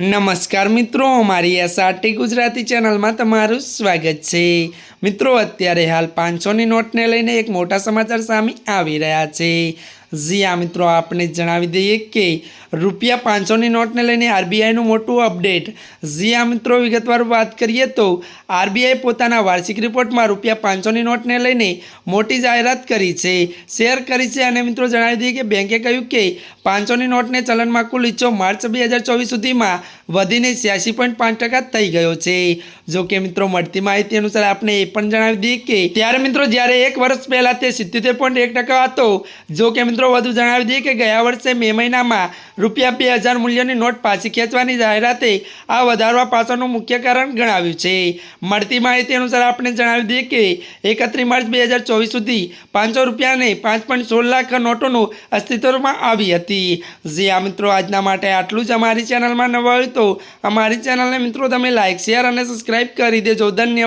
નમસ્કાર મિત્રો મારી એસઆરટી ગુજરાતી ચેનલમાં તમારું સ્વાગત છે. મિત્રો, અત્યારે હાલ પાંચસોની નોટને લઈને એક મોટા સમાચાર સામે આવી રહ્યા છે. જી આ મિત્રો આપણે જણાવી દઈએ કે રૂપિયા પાંચસોની નોટને લઈને આરબીઆઈનું મોટું અપડેટ. જી આ મિત્રો, વિગતવાર વાત કરીએ તો આરબીઆઈ પોતાના વાર્ષિક રિપોર્ટમાં રૂપિયા પાંચસોની નોટને લઈને મોટી જાહેરાત કરી છે, શેર કરી છે અને મિત્રો, જણાવી દઈએ કે બેંકે કહ્યું કે પાંચસોની નોટને ચલણમાં કુલ હિસ્સો માર્ચ બે હજાર ચોવીસ સુધીમાં વધીને છ્યાસી પોઈન્ટ પાંચ ટકા થઈ ગયો છે. જો કે, મિત્રો, મળતી માહિતી અનુસાર આપણે એ પણ જણાવી દઈએ કે ત્યારે, મિત્રો, જ્યારે એક વર્ષ પહેલાં તે સિત્યોતેર પોઈન્ટ એક ટકા હતો, જો કે મિત્રો વધુ જણાવી દઈએ કે ગયા વર્ષે મે મહિનામાં રૂપિયા બે હજાર મૂલ્યની નોટ પાછી ખેંચવાની જાહેરાતે આ વધારવા પાછળનું મુખ્ય કારણ ગણાવ્યું છે. મળતી માહિતી અનુસાર આપણે જણાવી દઈએ કે એકત્રીસ માર્ચ બે હજાર ચોવીસ સુધી પાંચસો રૂપિયાને પાંચ પોઈન્ટ સોળ લાખ નોટોનું અસ્તિત્વમાં આવી હતી. જે આ મિત્રો, આજના માટે આટલું જ અમારી ચેનલમાં નવા હોય તો અમારી ચેનલને મિત્રો તમે લાઇક શેર અને સબસ્ક્રાઈબ કરી દેજો. ધન્યવાદ.